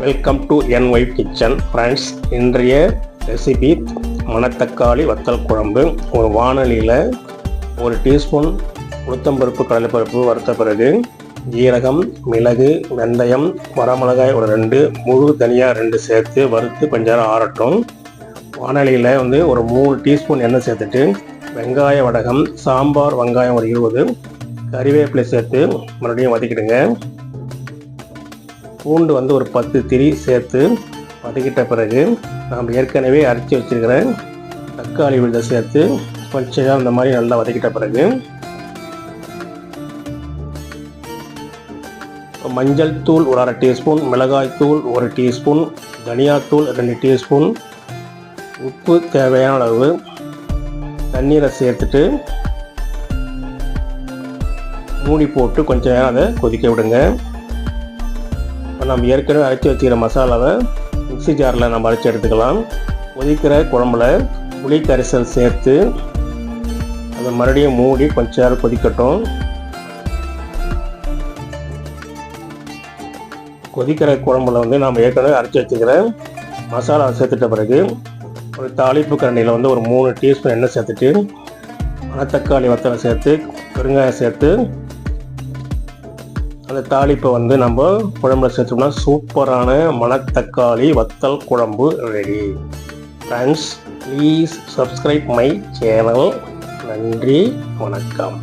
Welcome to என் wife kitchen friends இன்றைய recipe மணத்தக்காளி வத்தல் குழம்பு. ஒரு வானலியில் ஒரு டீஸ்பூன் உளுத்தம்பருப்பு கடலைப்பருப்பு வறுத்த பிறகு ஜீரகம் மிளகு வெந்தயம் வரமிளகாய் ஒரு ரெண்டு முழு தனியாக ரெண்டு சேர்த்து வறுத்து கொஞ்ச நேரம் ஆறட்டும். வானலியில் வந்து ஒரு மூணு டீஸ்பூன் எண்ணெய் சேர்த்துட்டு வெங்காய வடகம் சாம்பார் வெங்காயம் ஒரு இருபது கறிவேப்பிலை சேர்த்து மறுபடியும் வதக்கிடுங்க. பூண்டு வந்து ஒரு பத்து திரி சேர்த்து வதக்கிட்ட பிறகு நாம் ஏற்கனவே அரைச்சி வச்சுருக்கிற தக்காளி விழுதை சேர்த்து கொஞ்சம் இந்த மாதிரி நல்லா வதக்கிட்ட பிறகு மஞ்சள் தூள் ஒரு அரை டீஸ்பூன் மிளகாய் தூள் ஒரு டீஸ்பூன் தனியாத்தூள் ரெண்டு டீஸ்பூன் உப்பு தேவையான அளவு தண்ணீரை சேர்த்துட்டு மூடி போட்டு கொஞ்சம் நேரம் அதை கொதிக்க விடுங்க. இப்போ நம்ம ஏற்கனவே அரைச்சி வச்சுக்கிற மசாலாவை மிக்ஸி ஜாரில் நம்ம அரைச்சி எடுத்துக்கலாம். கொதிக்கிற குழம்புல புளி கரைசல் சேர்த்து அதை மறுபடியும் மூடி கொஞ்ச நேரம் கொதிக்கட்டும். கொதிக்கிற குழம்புல வந்து நம்ம ஏற்கனவே அரைச்சி வச்சுக்கிற மசாலா சேர்த்துட்ட பிறகு ஒரு தாளிப்பு கரண்டியில் வந்து ஒரு மூணு டீஸ்பூன் எண்ணெய் சேர்த்துட்டு மணத்தக்காளி வத்தலை சேர்த்து பெருங்காயம் சேர்த்து அந்த தாளிப்பை வந்து நம்ம குழம்புல சேர்த்தோம்னா சூப்பரான மணத்தக்காளி வத்தல் குழம்பு ready friends please subscribe my channel நன்றி வணக்கம்.